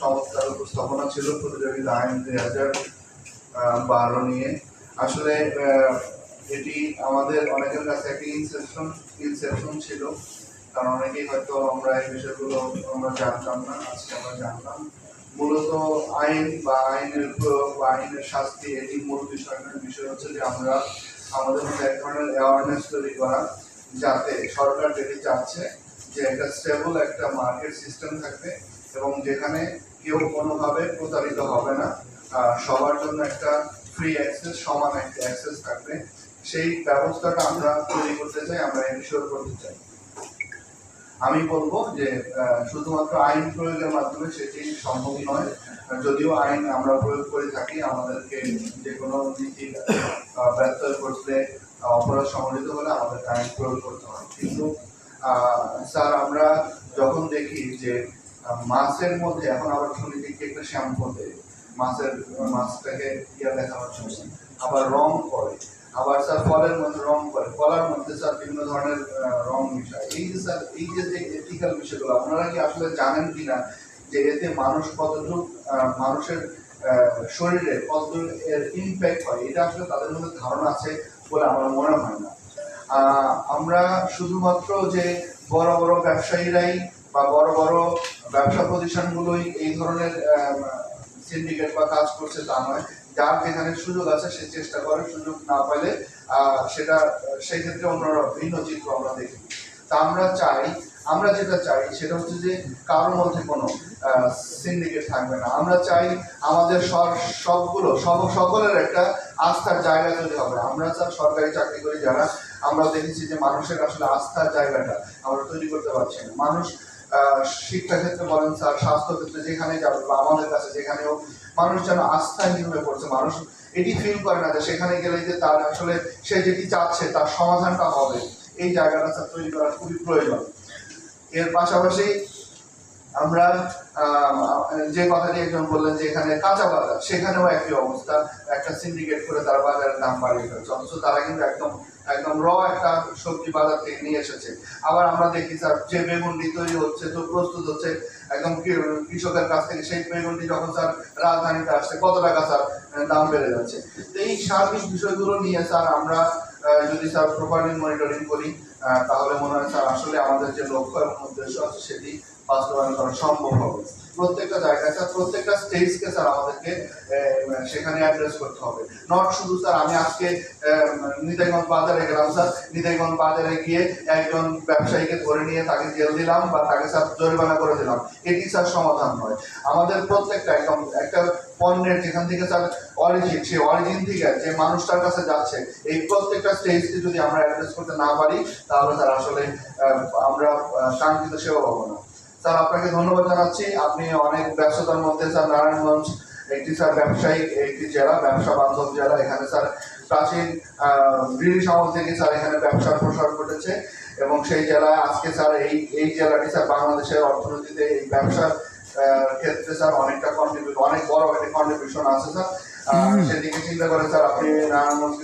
চমৎকার উপস্থাপনা ছিল প্রতিযোগিতা আইন দুই হাজার বারো নিয়ে। আসলে এটি আমাদের অনেকের কাছে একটি ইনসেপশন ইনসেপশন ছিল। কারণ অনেকেই হয়তো আমরা এই বিষয়গুলো আমরা জানতাম না, আজকে আমরা জানলাম। মূলত আইন বা আইনের প্রয়োগ বা আইনের শাস্তি এটি মূল বিষয় বিষয় হচ্ছে যে আমরা আমাদের মধ্যে এক ধরনের অ্যাওয়ারনেস তৈরি করা, যাতে সরকার যেটি চাচ্ছে যে একটা স্টেবল একটা মার্কেট সিস্টেম থাকবে। এবং যেখানে কেউ কোনোভাবে প্রতারিত হবে না সবার জন্য একটা ফ্রি অ্যাক্সেস সমান একটা অ্যাক্সেস থাকবে। সেই ব্যবস্থাটা আমরা তৈরি করতে চাই, আমরা এনশিওর করতে চাই। আমি বলব যে শুধুমাত্র আইন প্রয়োগের মাধ্যমে সেটি সম্ভব নয়। যদিও আইন আমরা প্রয়োগ করে থাকি, আমাদেরকে যে কোনো নীতি ব্যত্যয় ঘটলে অপরাধ সংঘটিত হলে আমাদেরকে আইন প্রয়োগ করতে হয়। কিন্তু স্যার, আমরা যখন দেখি যে মাছের মধ্যে, এখন আবার শুনি যে একটা শ্যাম্পু দেয় মাছের মাছটাকে ইয়া দেখানোর জন্য। আবার রং করে। আবার স্যার ফলের মধ্যে রং করে। কলার মধ্যে স্যার বিভিন্ন ধরনের রং মিশায়। এই যে স্যার, এই যে যে এথিক্যাল বিষয়গুলো, আপনারা কি আসলে জানেন কিনা যে এতে মানুষ কতটুকু মানুষের শরীরে কতটুকু এর ইম্প্যাক্ট হয়? এটা আসলে তাদের মধ্যে ধারণা আছে বলে আমার মনে হয় না। আমরা শুধুমাত্র যে বড় বড় ব্যবসায়ীরাই বা বড় বড় ব্যবসা প্রতিষ্ঠানগুলোই এই ধরনের সিন্ডিকেট বা কাজ করছে তা নয়। যার যেখানে সুযোগ আছে সে চেষ্টা করে সুযোগ না পেলে সেটা আহ, সেই ক্ষেত্রে অন্যরা ভিন্ন চিত্র আমরা দেখি। তা আমরা চাই আমরা যেটা চাই সেটা হচ্ছে যে কারোর মধ্যে কোনো সিন্ডিকেট থাকবে না। আমরা চাই আমাদের সব- সবগুলো সব সকলের একটা আস্থার জায়গা তৈরি হবে। আমরা স্যার সরকারি চাকরি করি যারা আমরা দেখেছি যে মানুষের আসলে আস্থার জায়গাটা আমরা তৈরি করতে পারছি না। মানুষ শিক্ষা ক্ষেত্রে বলেন স্যার, স্বাস্থ্য ক্ষেত্রে যেখানে যাবে বা আমাদের কাছে যেখানেও মানুষ যেন আস্থাহীন হয়ে পড়ছে, মানুষ এটি ফিল করে না যে সেখানে গেলে যে তার আসলে সে যেটি চাচ্ছে তার সমাধানটা হবে। এই জায়গাটা তৈরি করা খুবই প্রয়োজন। এর পাশাপাশি আমরা যে কথাটি একজন বললেন যে এখানে কাঁচা বাজার, সেখানেও একই অবস্থা। একটা সিন্ডিকেট করে তারা বাজারের দাম বাড়িয়ে ফেলছে। অথচ তারা কিন্তু একদম একদম র একটা সবজি বাজার থেকে নিয়ে এসেছে। আবার আমরা দেখি স্যার যে বেগুনটি তৈরি হচ্ছে, তো প্রস্তুত হচ্ছে একদম কৃষকের কাছ থেকে, সেই বেগুনটি যখন স্যার রাজধানীতে আসছে, কত টাকা স্যার দাম বেড়ে যাচ্ছে। তো এই সার্বিক বিষয়গুলো নিয়ে স্যার আমরা যদি স্যার প্রপারলি মনিটরিং করি তাহলে মনে হয় স্যার, আসলে আমাদের যে লক্ষ্য এবং উদ্দেশ্য আছে সেটি বাস্তবায়ন করা সম্ভব হবে। প্রত্যেকটা জায়গায়, স্যার, প্রত্যেকটা স্টেজকে স্যার আমাদেরকে সেখানে অ্যাড্রেস করতে হবে। নট শুধু স্যার, আমি আজকে নিতাইগঞ্জ বাজারে গেলাম, স্যার। নিতাইগঞ্জ বাজারে গিয়ে একজন ব্যবসায়ীকে ধরে নিয়ে তাকে জেল দিলাম বা তাকে, স্যার, জরিমানা করে দিলাম। এটি স্যার সমাধান নয়। আমাদের প্রত্যেকটা একদম একটা পণ্যের যেখান থেকে স্যার অরিজিন সেই অরিজিন থেকে যে মানুষটার কাছে যাচ্ছে, এই প্রত্যেকটা স্টেজকে যদি আমরা অ্যাড্রেস করতে না পারি, তাহলে স্যার আসলে আমরা কাঙ্ক্ষিত সেবা পাবো না। স্যার, আপনাকে ধন্যবাদ জানাচ্ছি। আপনি অনেক ব্যস্ততার মধ্যে স্যার নারায়ণগঞ্জ একটি, স্যার ব্যবসায়িক একটি জেলা, ব্যবসা বান্ধব জেলা। এখানে স্যার প্রাচীন ব্রিটিশ আমল থেকে স্যার এখানে ব্যবসার প্রসার ঘটেছে এবং সেই জেলায় আজকে স্যার এই এই জেলাটি স্যার বাংলাদেশের অর্থনীতিতে এই ব্যবসার ক্ষেত্রে স্যার অনেকটা কন্ট্রিবিউট অনেক বড় একটা কন্ট্রিবিউশন আছে স্যার। সেদিকে চিন্তা করে স্যার আপনি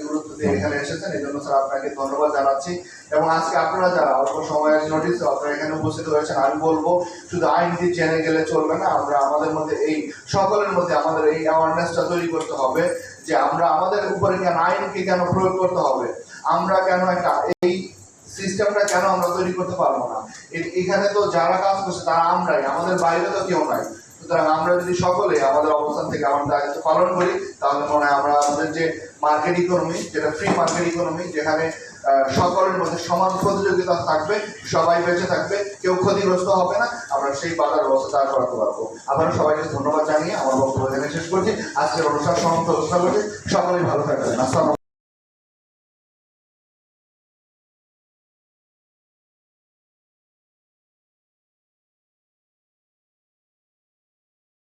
গুরুত্ব দিয়ে এখানে এসেছেন এই জন্য স্যার আপনাকে ধন্যবাদ জানাচ্ছি। এবং আজকে আপনারা যারা অল্প সময়ের নোটিস আপনারা এখানে উপস্থিত হয়েছেন আমি বলব শুধু আইনটি জেনে গেলে চলবে না আমরা আমাদের মধ্যে এই সকলের মধ্যে আমাদের এই অ্যাওয়ারনেসটা তৈরি করতে হবে যে আমরা আমাদের উপরে কেন আইনকে কেন প্রয়োগ করতে হবে? আমরা কেন একটা এই সিস্টেমটা কেন আমরা তৈরি করতে পারব না? এখানে তো যারা কাজ করছে, তারা আমরাই, আমাদের বাইরে তো কেউ নাই। সুতরাং আমরা যদি সকলে আমাদের অবস্থান থেকে আমাদের দায়িত্ব পালন করি, তাহলে মনে হয় আমরা আমাদের যে মার্কেট ইকোনমি যেটা ফ্রি মার্কেট ইকোনমি যেখানে সকলের মধ্যে সমান প্রতিযোগিতা থাকবে, সবাই বেঁচে থাকবে, কেউ ক্ষতিগ্রস্ত হবে না, আমরা সেই বাজার ব্যবস্থা দাঁড় করাতে পারব। আবারও সবাইকে ধন্যবাদ জানিয়ে আমার বক্তব্য এখানে শেষ করছি। আজকের অনুষ্ঠান সমাপ্ত ঘোষণা করছি। সকলেই ভালো থাকবেন। আসসালাম